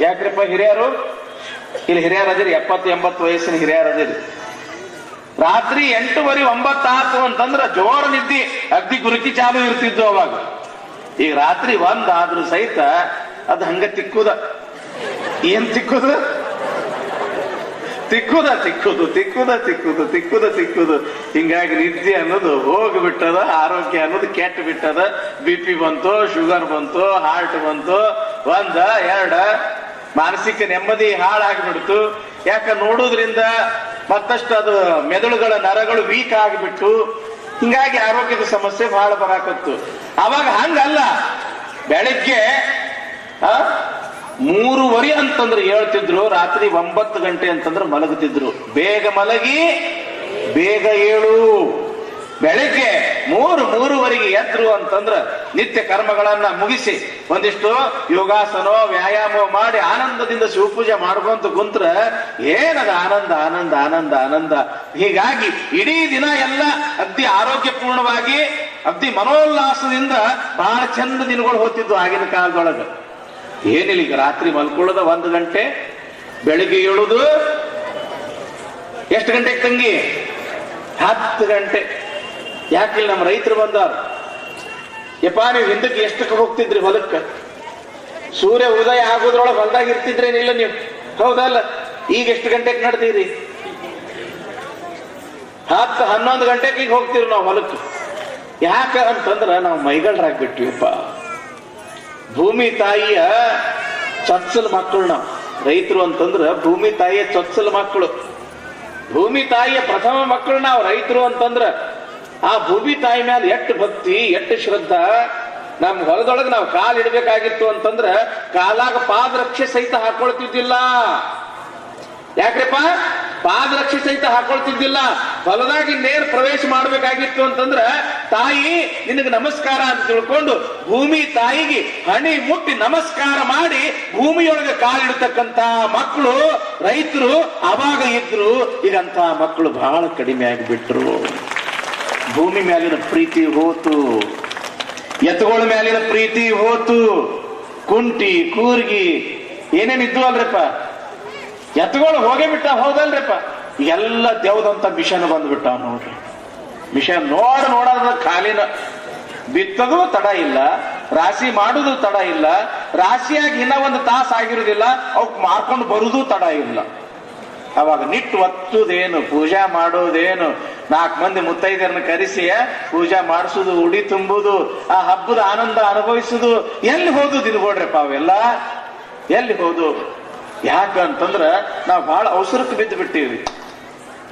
ಯಾಕ್ರಪ್ಪ ಹಿರಿಯರು? ಇಲ್ಲಿ ಹಿರಿಯರ್ ಅದಿರಿ ಎಪ್ಪತ್ತು ಎಂಬತ್ತು ವಯಸ್ಸಿನ ಹಿರಿಯರ್ ಅದಿರಿ ರಾತ್ರಿ ಎಂಟೂವರೆ ಒಂಬತ್ತಾತು ಅಂತಂದ್ರ ಜೋರ ನಿದ್ದಿ ಅಗ್ದಿ ಗುರುಕಿ ಚಾಲು ಇರ್ತಿದ್ದು ಅವಾಗ. ಈಗ ರಾತ್ರಿ ಒಂದಾದ್ರೂ ಸಹಿತ ಅದು ಹಂಗ ತಿಕ್ಕುದ. ಏನ್ ತಿಕ್ಕುದು? ತಿಕ್ಕುದ ತಿಕ್ಕುದು ತಿಕ್ಕುದ ತಿಕ್ಕುದು ತಿಕ್ಕುದ ತಿಕ್ಕುದು. ಹಿಂಗಾಗಿ ನಿದ್ದೆ ಅನ್ನೋದು ಹೋಗ್ಬಿಟ್ಟದ, ಆರೋಗ್ಯ ಅನ್ನೋದು ಕೆಟ್ಟ ಬಿಟ್ಟದ. ಬಿ ಪಿ ಬಂತು, ಶುಗರ್ ಬಂತು ಹಾರ್ಟ್ ಬಂತು, ಒಂದ, ಎರಡ, ಮಾನಸಿಕ ನೆಮ್ಮದಿ ಹಾಳಾಗ್ಬಿಡ್ತು. ಯಾಕ ನೋಡೋದ್ರಿಂದ ಮತ್ತಷ್ಟು ಅದು ಮೆದುಳುಗಳ ನರಗಳು ವೀಕ್ ಆಗಿಬಿಟ್ಟು, ಹಿಂಗಾಗಿ ಆರೋಗ್ಯದ ಸಮಸ್ಯೆ ಬಹಳ ಬರಾಕತ್ತು. ಅವಾಗ ಹಂಗಲ್ಲ. ಬೆಳಗ್ಗೆ ಮೂರುವರೆ ಅಂತಂದ್ರೆ ಹೇಳ್ತಿದ್ರು, ರಾತ್ರಿ ಒಂಬತ್ತು ಗಂಟೆ ಅಂತಂದ್ರೆ ಮಲಗುತ್ತಿದ್ರು. ಬೇಗ ಮಲಗಿ, ಬೇಗ ಏಳು. ಬೆಳಗ್ಗೆ ಮೂರು, ಮೂರುವರೆಗೆ ಎದ್ರು ಅಂತಂದ್ರ ನಿತ್ಯ ಕರ್ಮಗಳನ್ನ ಮುಗಿಸಿ ಒಂದಿಷ್ಟು ಯೋಗಾಸನ, ವ್ಯಾಯಾಮ ಮಾಡಿ ಆನಂದದಿಂದ ಶಿವಪೂಜೆ ಮಾಡ್ಕೊಂತ ಕುಂತ್ರ ಏನದ ಆನಂದ ಆನಂದ ಆನಂದ ಆನಂದ. ಹೀಗಾಗಿ ಇಡೀ ದಿನ ಎಲ್ಲ ಅಗ್ದಿ ಆರೋಗ್ಯಪೂರ್ಣವಾಗಿ, ಅಗ್ದಿ ಮನೋಲ್ಲಾಸದಿಂದ ಬಹಳ ಚಂದ ದಿನಗಳು ಹೋಗ್ತಿದ್ವು ಆಗಿನ ಕಾಲದೊಳಗ. ಏನಿಲ್ಲ, ಈಗ ರಾತ್ರಿ ಮಲ್ಕೊಳ್ಳೋದ ಒಂದು ಗಂಟೆ, ಬೆಳಿಗ್ಗೆ ಏಳುದು, ಎಷ್ಟು ಗಂಟೆಗೆ ತಂಗಿ? ಹತ್ತು ಗಂಟೆ. ಯಾಕಿಲ್ಲ ನಮ್ಮ ರೈತರು ಬಂದಾರ ಯಪ್ಪ, ನೀವು ಹಿಂದಕ್ಕೆ ಎಷ್ಟಕ್ಕೆ ಹೋಗ್ತಿದ್ರಿ ಹೊಲಕ್ಕೆ? ಸೂರ್ಯ ಉದಯ ಆಗೋದ್ರೊಳಗೆ ಹೊಲದಾಗ ಇರ್ತಿದ್ರೇನಿಲ್ಲ ನೀವು? ಹೌದಲ್ಲ ಈಗ ಎಷ್ಟು ಗಂಟೆಗೆ ನಡ್ತೀರಿ ಹತ್ತು ಹನ್ನೊಂದು ಗಂಟೆಗೆ ಈಗ ಹೋಗ್ತೀವಿ ನಾವು ಹೊಲಕ್ಕೆ. ಯಾಕ ಅಂತಂದ್ರೆ ನಾವು ಮೈಗಳ್ರಾಗ್ಬಿಟ್ವಿಪ್ಪ ಭೂಮಿ ತಾಯಿಯ ಚೊಚ್ಚಲ ಮಕ್ಕಳು ನಾವು. ರೈತರು ಅಂತಂದ್ರ ಭೂಮಿ ತಾಯಿಯ ಚೊಚ್ಚಲ ಮಕ್ಕಳು. ಭೂಮಿ ತಾಯಿಯ ಪ್ರಥಮ ಮಕ್ಕಳು ನಾವು ರೈತರು ಅಂತಂದ್ರ ಆ ಭೂಮಿ ತಾಯಿ ಮೇಲೆ ಎಷ್ಟು ಭಕ್ತಿ, ಎಷ್ಟು ಶ್ರದ್ಧಾ, ನಮ್ ಹೊಲದೊಳಗೆ ನಾವು ಕಾಲ್ ಇಡಬೇಕಾಗಿತ್ತು ಅಂತಂದ್ರ ಕಾಲಾಗ ಪಾದರಕ್ಷೆ ಸಹಿತ ಹಾಕೊಳ್ತಿದ್ದಿಲ್ಲ. ಯಾಕ್ರಪ್ಪ? ಪಾದರಕ್ಷೆ ಸಹಿತ ಹಾಕೊಳ್ತಿದ್ದಿಲ್ಲ. ಹೊಲದಾಗಿ ನೇರ್ ಪ್ರವೇಶ ಮಾಡ್ಬೇಕಾಗಿತ್ತು ಅಂತಂದ್ರ, ತಾಯಿ ನಿನಗೆ ನಮಸ್ಕಾರ ಅಂತ ತಿಳ್ಕೊಂಡು ಭೂಮಿ ತಾಯಿಗೆ ಹಣಿ ಮುಟ್ಟಿ ನಮಸ್ಕಾರ ಮಾಡಿ ಭೂಮಿಯೊಳಗೆ ಕಾಲಿಡ್ತಕ್ಕಂತ ಮಕ್ಕಳು, ರೈತರು ಅವಾಗ ಇದ್ರು. ಈಗಂತ ಮಕ್ಕಳು ಬಹಳ ಕಡಿಮೆ ಆಗಿಬಿಟ್ರು. ಭೂಮಿ ಮೇಲಿನ ಪ್ರೀತಿ ಹೋತು. ಎತ್ತುಗಳ ಮೇಲಿನ ಪ್ರೀತಿ ಹೋತು. ಕುಂಟಿ, ಕೂರ್ಗಿ, ಏನೇನಿದ್ವು ಅಲ್ರಪ್ಪ? ಎತ್ತುಗಳು ಹೋಗೇ ಬಿಟ್ಟ ಹೌದಲ್ರಿಪ್ಪ. ಎಲ್ಲ ದೇವದಂತ ಮಿಷನ್ ಬಂದ್ಬಿಟ್ಟ ನೋಡ್ರಿ. ಮಿಷನ್ ನೋಡ ನೋಡೋದ್ರ ಖಾಲಿನ ಬಿತ್ತದು ತಡ ಇಲ್ಲ, ರಾಶಿ ಮಾಡುದು ತಡ ಇಲ್ಲ, ರಾಶಿಯಾಗಿ ಇನ್ನ ಒಂದು ತಾಸು ಆಗಿರುದಿಲ್ಲ, ಅವಕ್ ಮಾರ್ಕೊಂಡು ಬರುದು ತಡ ಇಲ್ಲ. ಅವಾಗ ನಿಟ್ಟು ಒತ್ತುದೇನು, ಪೂಜಾ ಮಾಡೋದೇನು, ನಾಲ್ಕು ಮಂದಿ ಮುತ್ತೈದರನ್ನ ಕರೆಸಿ ಪೂಜಾ ಮಾಡಿಸುದು, ಉಡಿ ತುಂಬುದು, ಆ ಹಬ್ಬದ ಆನಂದ ಅನುಭವಿಸುದು, ಎಲ್ಲಿ ಹೋದು ದಿನಗೋಡ್ರಪ್ಪ ಅವೆಲ್ಲ? ಎಲ್ಲಿ ಹೋದು? ಯಾಕಂತಂದ್ರ ನಾವು ಬಹಳ ಅವಸರಕ್ಕೆ ಬಿದ್ದು ಬಿಟ್ಟಿವಿ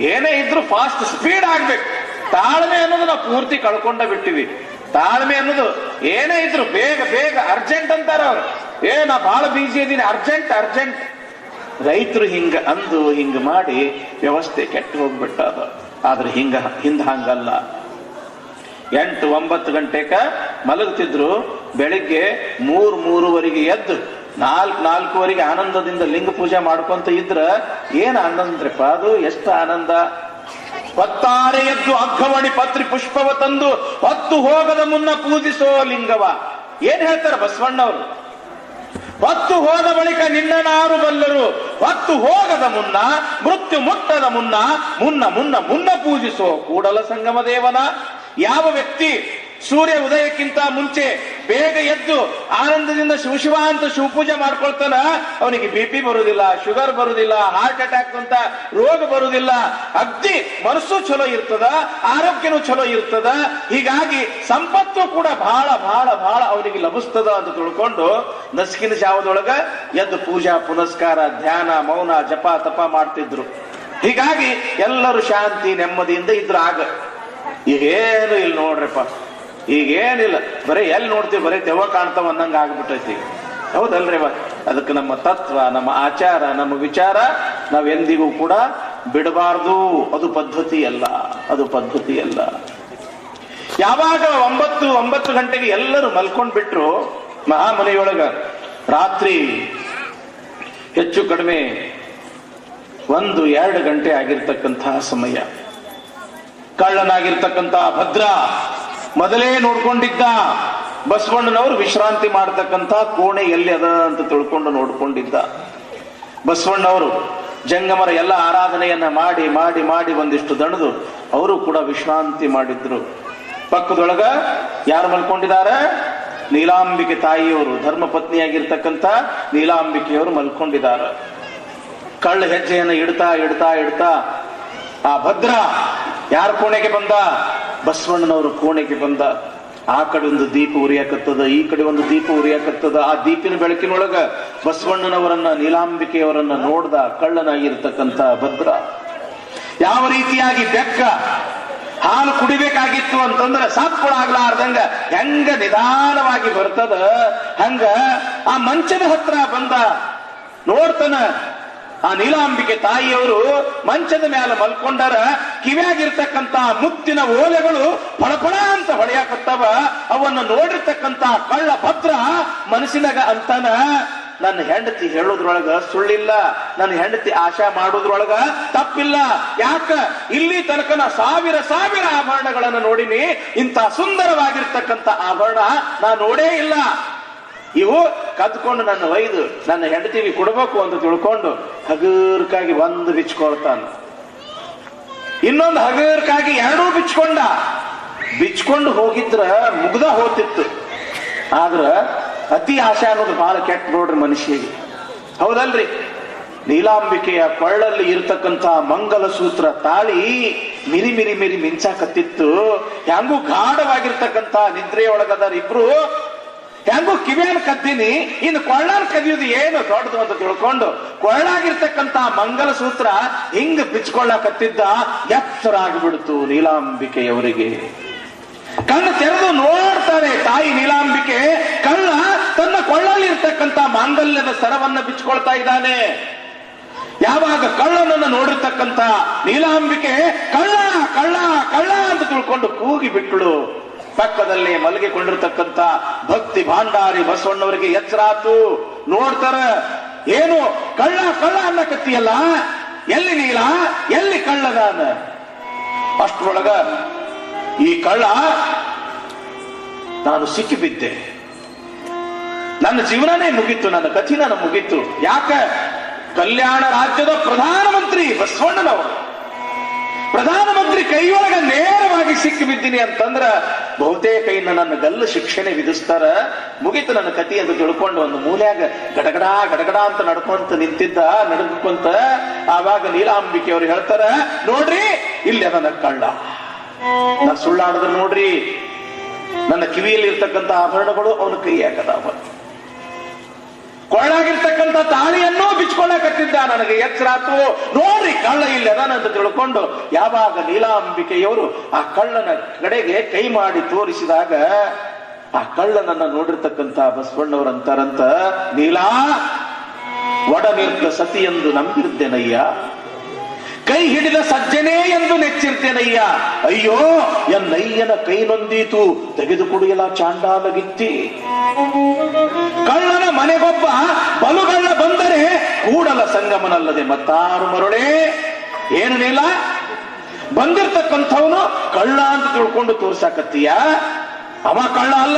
ಏನೇ ಇದ್ರು ಫಾಸ್ಟ್ ಸ್ಪೀಡ್ ಆಗ್ಬೇಕು. ತಾಳ್ಮೆ ಅನ್ನೋದು ನಾವು ಪೂರ್ತಿ ಕಳ್ಕೊಂಡ ಬಿಟ್ಟಿವಿ ತಾಳ್ಮೆ ಅನ್ನೋದು ಏನೇ ಇದ್ರು ಬೇಗ ಬೇಗ ಅರ್ಜೆಂಟ್ ಅಂತಾರ ಅವ್ರು. ಏ, ನಾ ಬಹಳ ಬಿಜಿ ಇದೀನಿ ಅರ್ಜೆಂಟ್ ಅರ್ಜೆಂಟ್ ರೈತರು ಹಿಂಗ ಅಂದು ಹಿಂಗ ಮಾಡಿ ವ್ಯವಸ್ಥೆ ಕೆಟ್ಟು ಹೋಗ್ಬಿಟ್ಟ ಅದು ಆದ್ರೆ ಹಿಂಗ, ಹಿಂದ ಹಂಗಲ್ಲ. ಎಂಟು ಒಂಬತ್ತು ಗಂಟೆಕ ಮಲಗುತ್ತಿದ್ರು ಬೆಳಿಗ್ಗೆ ಮೂರು, ಮೂರುವರೆಗೆ ಎದ್ದು ನಾಲ್ಕು ನಾಲ್ಕುವರೆಗೆ ಆನಂದದಿಂದ ಲಿಂಗ ಪೂಜೆ ಮಾಡ್ಕೊಂತ ಇದ್ರ ಏನು ಆನಂದ್ರಪ್ಪ ಅದು ಎಷ್ಟು ಆನಂದ? ಪತ್ತಾರೆ ಎದ್ದು ಅಗ್ಗವಣಿ ಪತ್ರಿ ಪುಷ್ಪವ ತಂದು ಹೊತ್ತು ಹೋಗದ ಮುನ್ನ ಪೂಜಿಸೋ ಲಿಂಗವ. ಏನ್ ಹೇಳ್ತಾರೆ ಬಸವಣ್ಣವರು? ಹೊತ್ತು ಹೋದ ಬಳಿಕ ನಿನ್ನನಾರು ಬಲ್ಲರು. ಹೊತ್ತು ಹೋಗದ ಮುನ್ನ, ಮೃತ್ಯು ಮುಟ್ಟದ ಮುನ್ನ ಮುನ್ನ ಮುನ್ನ ಮುನ್ನ ಪೂಜಿಸೋ ಕೂಡಲ ಸಂಗಮ ದೇವನ ಯಾವ ವ್ಯಕ್ತಿ ಸೂರ್ಯ ಉದಯಕ್ಕಿಂತ ಮುಂಚೆ ಬೇಗ ಎದ್ದು ಆನಂದದಿಂದ ಶಿವಶಿವ ಅಂತ ಶಿವಪೂಜೆ ಮಾಡ್ಕೊಳ್ತಾನ, ಅವನಿಗೆ ಬಿ ಪಿ ಬರುವುದಿಲ್ಲ ಶುಗರ್ ಬರುವುದಿಲ್ಲ ಹಾರ್ಟ್ ಅಟ್ಯಾಕ್ ಅಂತ ರೋಗ ಬರುವುದಿಲ್ಲ ಅಗ್ದಿ ಮನಸ್ಸು ಚಲೋ ಇರ್ತದ, ಆರೋಗ್ಯನೂ ಚಲೋ ಇರ್ತದ. ಹೀಗಾಗಿ ಸಂಪತ್ತು ಕೂಡ ಬಹಳ ಬಹಳ ಬಹಳ ಅವನಿಗೆ ಲಭಿಸ್ತದ ಅಂತ ತಿಳ್ಕೊಂಡು ನಸ್ಕಿನ ಜಾವದೊಳಗ ಎದ್ದು ಪೂಜಾ, ಪುನಸ್ಕಾರ, ಧ್ಯಾನ, ಮೌನ, ಜಪ, ತಪ ಮಾಡ್ತಿದ್ರು. ಹೀಗಾಗಿ ಎಲ್ಲರೂ ಶಾಂತಿ, ನೆಮ್ಮದಿಯಿಂದ ಇದ್ರ ಆಗ. ಈಗೇನು ಇಲ್ಲಿ ನೋಡ್ರಪ್ಪ. ಈಗೇನಿಲ್ಲ. ಬರೀ ಎಲ್ಲಿ ನೋಡ್ತೀವಿ, ಬರೀ ದೆವ್ವ ಕಾಣ್ತಾವ ಅನ್ನಂಗ ಆಗ್ಬಿಟ್ಟೈತಿ ಹೌದಲ್ರಿ ಅದಕ್ಕೆ ನಮ್ಮ ತತ್ವ, ನಮ್ಮ ಆಚಾರ, ನಮ್ಮ ವಿಚಾರ ನಾವು ಎಂದಿಗೂ ಕೂಡ ಬಿಡಬಾರ್ದು. ಅದು ಪದ್ಧತಿ ಅಲ್ಲ. ಅದು ಪದ್ಧತಿ ಅಲ್ಲ. ಯಾವಾಗ ಒಂಬತ್ತು ಒಂಬತ್ತು ಗಂಟೆಗೆ ಎಲ್ಲರೂ ಮಲ್ಕೊಂಡ್ ಬಿಟ್ರು ಮಹಾಮನೆಯೊಳಗ ರಾತ್ರಿ ಹೆಚ್ಚು ಕಡಿಮೆ ಒಂದು, ಎರಡು ಗಂಟೆ ಆಗಿರ್ತಕ್ಕಂತಹ ಸಮಯ. ಕಳ್ಳನಾಗಿರ್ತಕ್ಕಂತಹ ಭದ್ರ. ಮೊದಲೇ ನೋಡ್ಕೊಂಡಿದ್ದ ಬಸವಣ್ಣನವರು ವಿಶ್ರಾಂತಿ ಮಾಡತಕ್ಕಂತ ಕೋಣೆ ಎಲ್ಲಿ ಅದ ಅಂತ ತಿಳ್ಕೊಂಡು ನೋಡ್ಕೊಂಡಿದ್ದ. ಬಸವಣ್ಣವರು ಜಂಗಮರ ಎಲ್ಲ ಆರಾಧನೆಯನ್ನ ಮಾಡಿ ಮಾಡಿ ಮಾಡಿ ಒಂದಿಷ್ಟು ದಣದು, ಅವರು ಕೂಡ ವಿಶ್ರಾಂತಿ ಮಾಡಿದ್ರು. ಪಕ್ಕದೊಳಗ ಯಾರು ಮಲ್ಕೊಂಡಿದ್ದಾರೆ? ನೀಲಾಂಬಿಕೆ ತಾಯಿಯವರು ಧರ್ಮ ಪತ್ನಿಯಾಗಿರ್ತಕ್ಕಂಥ ನೀಲಾಂಬಿಕೆಯವರು ಮಲ್ಕೊಂಡಿದ್ದಾರೆ. ಕಳ್ಳ ಹೆಜ್ಜೆಯನ್ನು ಇಡ್ತಾ ಇಡ್ತಾ ಇಡ್ತಾ ಆ ಭದ್ರ ಯಾರ ಕೋಣೆಗೆ ಬಂದ? ಬಸವಣ್ಣನವರು ಕೋಣೆಗೆ ಬಂದ. ಆ ಕಡೆ ಒಂದು ದೀಪ ಉರಿಯಾಕತ್ತದ, ಈ ಕಡೆ ಒಂದು ದೀಪ ಉರಿಯಾಕತ್ತದ. ಆ ದೀಪಿನ ಬೆಳಕಿನೊಳಗ ಬಸವಣ್ಣನವರನ್ನ, ನೀಲಾಂಬಿಕೆಯವರನ್ನ ನೋಡ್ದ ಕಳ್ಳನಾಗಿರ್ತಕ್ಕಂತ ಭದ್ರ. ಯಾವ ರೀತಿಯಾಗಿ ಬೆಕ್ಕ ಹಾಲು ಕುಡಿಬೇಕಾಗಿತ್ತು ಅಂತಂದ್ರೆ ಸಪ್ಪಳಾಗ್ಲಾರ್ದಂಗ ಹೆಂಗ ನಿಧಾನವಾಗಿ ಬರ್ತದ, ಹಂಗ ಆ ಮಂಚದ ಹತ್ರ ಬಂದ ನೋಡ್ತಾನ ಆ ನೀಲಾಂಬಿಕೆ ತಾಯಿಯವರು ಮಂಚದ ಮೇಲೆ ಮಲ್ಕೊಂಡಾರ ಕಿವಿಯಾಗಿರ್ತಕ್ಕಂತ ಮುತ್ತಿನ ಓಲೆಗಳು ಫಳಫಳ ಅಂತ ಹೊಳೆಯಾಕತ್ತವ. ಅವನ್ನ ನೋಡಿರ್ತಕ್ಕಂತ ಕಳ್ಳ ಭದ್ರ ಮನಸ್ಸಿನಾಗ ಅಂತಾನ, ನನ್ನ ಹೆಂಡತಿ ಹೇಳೋದ್ರೊಳಗ ಸುಳ್ಳಿಲ್ಲ. ನನ್ನ ಹೆಂಡತಿ ಆಶಾ ಮಾಡೋದ್ರೊಳಗ ತಪ್ಪಿಲ್ಲ. ಯಾಕ? ಇಲ್ಲಿ ತನಕ ನಾ ಸಾವಿರ ಸಾವಿರ ಆಭರಣಗಳನ್ನು ನೋಡಿನಿ. ಇಂಥ ಸುಂದರವಾಗಿರ್ತಕ್ಕಂಥ ಆಭರಣ ನಾ ನೋಡೇ ಇಲ್ಲ. ಇವು ಕದ್ಕೊಂಡು ನನ್ನ ಒಯ್ದು ನನ್ನ ಹೆಂಡತಿಗೆ ಕೊಡಬೇಕು ಅಂತ ತಿಳ್ಕೊಂಡು ಹಗರ್ಕಾಗಿ ಒಂದು ಬಿಚ್ಕೊಳ್ತಾನ. ಇನ್ನೊಂದು ಹಗರ್ಕಾಗಿ ಎರಡೂ ಬಿಚ್ಕೊಂಡ. ಬಿಚ್ಕೊಂಡು ಹೋಗಿದ್ರ ಮುಗ್ದ ಹೋತಿತ್ತು. ಆದ್ರ ಅತಿ ಆಶೆ ಅನ್ನೋದು ಬಹಳ ಕೆಟ್ಟ ನೋಡ್ರಿ ಮನುಷ್ಯಗೆ ಹೌದಲ್ರಿ? ನೀಲಾಂಬಿಕೆಯ ಕೊಳ್ಳಲ್ಲಿ ಇರ್ತಕ್ಕಂತ ಮಂಗಲ ಸೂತ್ರ ತಾಳಿ ಮಿರಿ ಮಿರಿ ಮಿರಿ ಮಿಂಚಾಕತ್ತಿತ್ತು. ಹೆಂಗೂ ಗಾಢವಾಗಿರ್ತಕ್ಕಂತ ನಿದ್ರೆಯೊಳಗದ ಇಬ್ರು ಹೆಂಗೂ ಕಿವಿಯನ್ನು ಕದ್ದೀನಿ, ಇನ್ನು ಕೊಳ್ಳಾನ್ ಕದಿಯೋದು ಏನು ದೊಡ್ಡದು ಅಂತ ತಿಳ್ಕೊಂಡು ಕೊಳ್ಳಾಗಿರ್ತಕ್ಕಂತ ಮಂಗಲ ಸೂತ್ರ ಹಿಂಗ ಬಿಚ್ಕೊಳ್ಳಕತ್ತಿದ್ದ ಎತ್ತರ ಆಗಿಬಿಡ್ತು ನೀಲಾಂಬಿಕೆಯವರಿಗೆ. ಕಣ್ಣು ತೆರೆದು ನೋಡ್ತಾರೆ ತಾಯಿ ನೀಲಾಂಬಿಕೆ, ಕಳ್ಳ ತನ್ನ ಕೊಳ್ಳಲ್ಲಿ ಇರ್ತಕ್ಕಂತ ಮಾಂಗಲ್ಯದ ಸರವನ್ನ ಬಿಚ್ಕೊಳ್ತಾ ಇದ್ದಾನೆ. ಯಾವಾಗ ಕಳ್ಳನನ್ನು ನೋಡಿರ್ತಕ್ಕಂತ ನೀಲಾಂಬಿಕೆ, ಕಳ್ಳ ಕಳ್ಳ ಕಳ್ಳ ಅಂತ ತಿಳ್ಕೊಂಡು ಕೂಗಿ ಬಿಟ್ಟಳು ಪಕ್ಕದಲ್ಲಿ ಮಲಗಿಕೊಂಡಿರ್ತಕ್ಕಂತ ಭಕ್ತಿ ಭಾಂಡಾರಿ ಬಸವಣ್ಣವರಿಗೆ ಎಚ್ಚರಾತು. ನೋಡ್ತಾರ, ಏನು ಕಳ್ಳ ಕಳ್ಳ ಅನ್ನಕತ್ತಿಯಲ್ಲ? ಎಲ್ಲಿ ನೀಲ? ಎಲ್ಲಿ ಕಳ್ಳದ ಅಷ್ಟರೊಳಗ ಈ ಕಳ್ಳ ನಾನು ಸಿಕ್ಕಿಬಿದ್ದೆ. ನನ್ನ ಜೀವನನೇ ಮುಗೀತು, ನನ್ನ ಕಥಿ ನನ್ನ ಮುಗೀತು. ಯಾಕ? ಕಲ್ಯಾಣ ರಾಜ್ಯದ ಪ್ರಧಾನಮಂತ್ರಿ ಬಸವಣ್ಣನವರು. ಪ್ರಧಾನಮಂತ್ರಿ ಕೈಯೊಳಗ ನೇರವಾಗಿ ಸಿಕ್ಕಿ ಬಿದ್ದೀನಿ ಅಂತಂದ್ರ ಬಹುತೇಕ ಇನ್ನು ನನ್ನ ಗಲ್ಲು ಶಿಕ್ಷಣೆ ವಿಧಿಸ್ತಾರ. ಮುಗಿತು ನನ್ನ ಕತಿ ಅಂತ ತಿಳ್ಕೊಂಡು ಒಂದು ಮೂಲ್ಯಾಗ ಗಡಗಡ ಗಡಗಡ ಅಂತ ನಡ್ಕೊಂತ ನಿಂತಿದ್ದ, ನಡ್ಕೊಂತ ಆವಾಗ ನೀಲಾಂಬಿಕೆ ಅವ್ರು ಹೇಳ್ತಾರ, ನೋಡ್ರಿ, ಇಲ್ಲಿ ನನ್ನ ಕಳ್ಳ. ನಾ ಸುಳ್ಳಾಡದ್ರ ನೋಡ್ರಿ, ನನ್ನ ಕಿವಿಯಲ್ಲಿ ಇರ್ತಕ್ಕಂಥ ಆಭರಣಗಳು ಅವನ ಕೈಯಾಗದಾವ ಕೊಳ್ಳಾಗಿರ್ತಕ್ಕಂಥ ತಾಳಿಯನ್ನು ಬಿಚ್ಕೊಳ್ಳಕತ್ತಿದ್ದ ನನಗೆ ಎಚ್ಚರಾತು ನೋಡ್ರಿ, ಕಳ್ಳ ಇಲ್ಲಿ ಅಂತ ತಿಳ್ಕೊಂಡು ಯಾವಾಗ ನೀಲಾಂಬಿಕೆಯವರು ಆ ಕಳ್ಳನ ಕಡೆಗೆ ಕೈ ಮಾಡಿ ತೋರಿಸಿದಾಗ, ಆ ಕಳ್ಳನನ್ನ ನೋಡಿರ್ತಕ್ಕಂಥ ಬಸವಣ್ಣವ್ರ ಅಂತಾರಂತ, ನೀಲಾ ಸತಿ ಎಂದು ನಂಬಿರ್ತೇನಯ್ಯ ಕೈ ಹಿಡಿದ ಸಜ್ಜನೇ ಎಂದು ನೆಚ್ಚಿರ್ತೇನಯ್ಯ. ಅಯ್ಯೋ, ಎನ್ನಯ್ಯನ ಕೈ ನೊಂದೀತು ತೆಗೆದುಕೊಡಿಯಲ ಚಾಂಡಾಲಗಿತ್ತಿ. ಕಳ್ಳನ ಮನೆಗೊಬ್ಬ ಬಲುಗಳ್ಳ ಬಂದರೆ ಕೂಡಲ ಸಂಗಮನಲ್ಲದೆ ಮತ್ತಾರು ಮರುಳೇ. ಏನು ನೀಲ? ಬಂದಿರ್ತಕ್ಕಂಥವನು ಕಳ್ಳ ಅಂತ ತಿಳ್ಕೊಂಡು ತೋರ್ಸಾಕತ್ತೀಯ? ಅವ ಕಳ್ಳ ಅಲ್ಲ.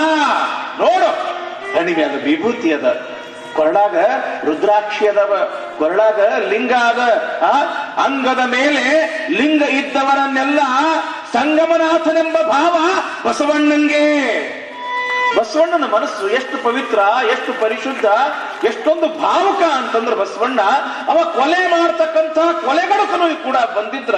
ನೋಡು ಕಣಿಮೆ ಅದ, ವಿಭೂತಿ ಅದ. ಕೊರಳಾಗ ರುದ್ರಾಕ್ಷಿ ಅದವ. ಕೊರಳಾಗ ಲಿಂಗ ಅದ. ಆ ಅಂಗದ ಮೇಲೆ ಲಿಂಗ ಇದ್ದವರನ್ನೆಲ್ಲ ಸಂಗಮನಾಥನೆಂಬ ಭಾವ ಬಸವಣ್ಣಂಗೆ. ಬಸವಣ್ಣನ ಮನಸ್ಸು ಎಷ್ಟು ಪವಿತ್ರ, ಎಷ್ಟು ಪರಿಶುದ್ಧ, ಎಷ್ಟೊಂದು ಭಾವುಕ ಅಂತಂದ್ರೆ ಬಸವಣ್ಣ, ಅವ ಕೊಲೆ ಮಾಡ್ತಕ್ಕಂಥ ಕೊಲೆಗಡಕನು ಕೂಡ ಬಂದಿದ್ರ.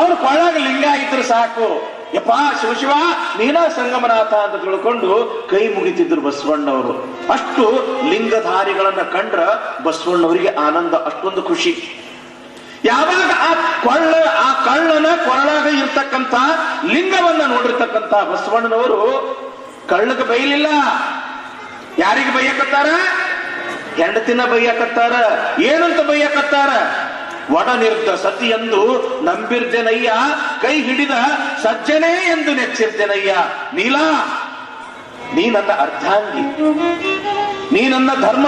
ಅವ್ರು ಕೊಳ್ಳಾಗ ಲಿಂಗ ಇದ್ರೆ ಸಾಕು. ಯಪ್ಪ ಶಿವಶಿವ ನೀನಾ ಸಂಗಮನಾಥ ಅಂತ ತಿಳ್ಕೊಂಡು ಕೈ ಮುಗಿತಿದ್ರು ಬಸವಣ್ಣವರು. ಅಷ್ಟು ಲಿಂಗಧಾರಿಗಳನ್ನ ಕಂಡ್ರ ಬಸವಣ್ಣವರಿಗೆ ಆನಂದ, ಅಷ್ಟೊಂದು ಖುಷಿ. ಯಾವಾಗ ಆ ಕೊಳ್ಳ, ಆ ಕಳ್ಳನ ಕೊರಳಾಗ ಇರ್ತಕ್ಕಂತ ಲಿಂಗವನ್ನ ನೋಡಿರ್ತಕ್ಕಂತ ಬಸವಣ್ಣನವರು ಕಳ್ಳಕ್ಕೆ ಬೈಲಿಲ್ಲ. ಯಾರಿಗೆ ಬೈಯಕತ್ತಾರ? ಹೆಂಡತಿನ ಬೈಯಕತ್ತಾರ? ಏನಂತ ಬೈಯಕತ್ತಾರ? ಒಡ ನಿರ್ದ ಸತಿ ಎಂದು ನಂಬಿರ್ದೆನಯ್ಯ ಕೈ ಹಿಡಿದ ಸಜ್ಜನೇ ಎಂದು ನೆಚ್ಚಿರ್ದೆನಯ್ಯ ನೀಲಾ ನೀ ನನ್ನ ಅರ್ಧಾಂಗಿ ನೀ ನನ್ನ ಧರ್ಮ